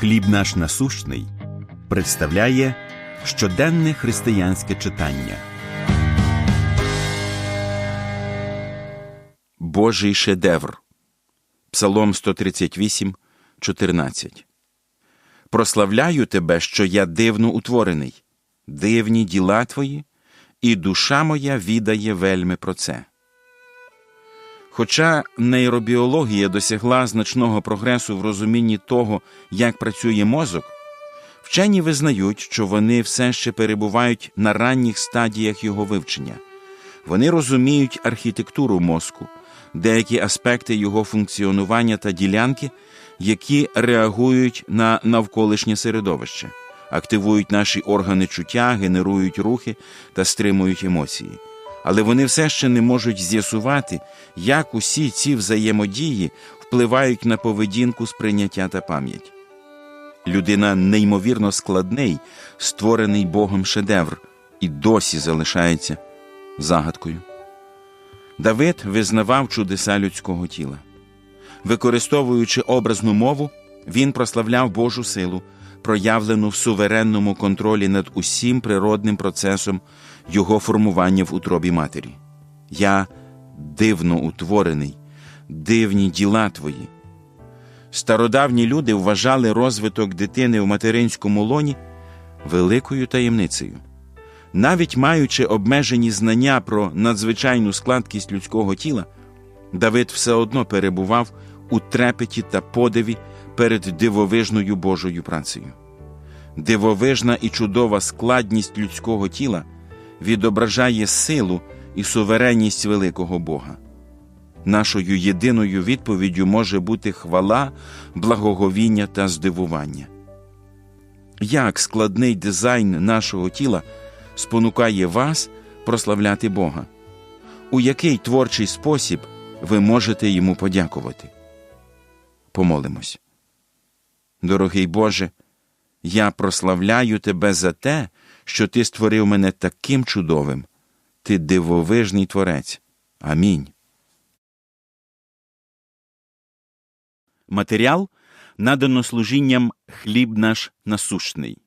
Хліб наш насущний представляє щоденне християнське читання. Божий шедевр. Псалом 138, 14. Прославляю тебе, що я дивно утворений, дивні діла твої, і душа моя відає вельми про це. Хоча нейробіологія досягла значного прогресу в розумінні того, як працює мозок, вчені визнають, що вони все ще перебувають на ранніх стадіях його вивчення. Вони розуміють архітектуру мозку, деякі аспекти його функціонування та ділянки, які реагують на навколишнє середовище, активують наші органи чуття, генерують рухи та стримують емоції але вони все ще не можуть з'ясувати, як усі ці взаємодії впливають на поведінку, сприйняття та пам'ять. Людина неймовірно складний, створений Богом шедевр, і досі залишається загадкою. Давид визнавав чудеса людського тіла. Використовуючи образну мову, він прославляв Божу силу, проявлену в суверенному контролі над усім природним процесом його формування в утробі матері. Я дивно утворений, дивні діла твої. Стародавні люди вважали розвиток дитини в материнському лоні великою таємницею. Навіть маючи обмежені знання про надзвичайну складкість людського тіла, Давид все одно перебував у трепеті та подиві перед дивовижною Божою працею. Дивовижна і чудова складність людського тіла відображає силу і суверенність великого Бога. Нашою єдиною відповіддю може бути хвала, благоговіння та здивування. Як складний дизайн нашого тіла спонукає вас прославляти Бога? У який творчий спосіб ви можете йому подякувати? Помолимось. Дорогий Боже, я прославляю Тебе за те, що Ти створив мене таким чудовим, Ти дивовижний Творець. Амінь. Матеріал надано служінням хліб наш насущний.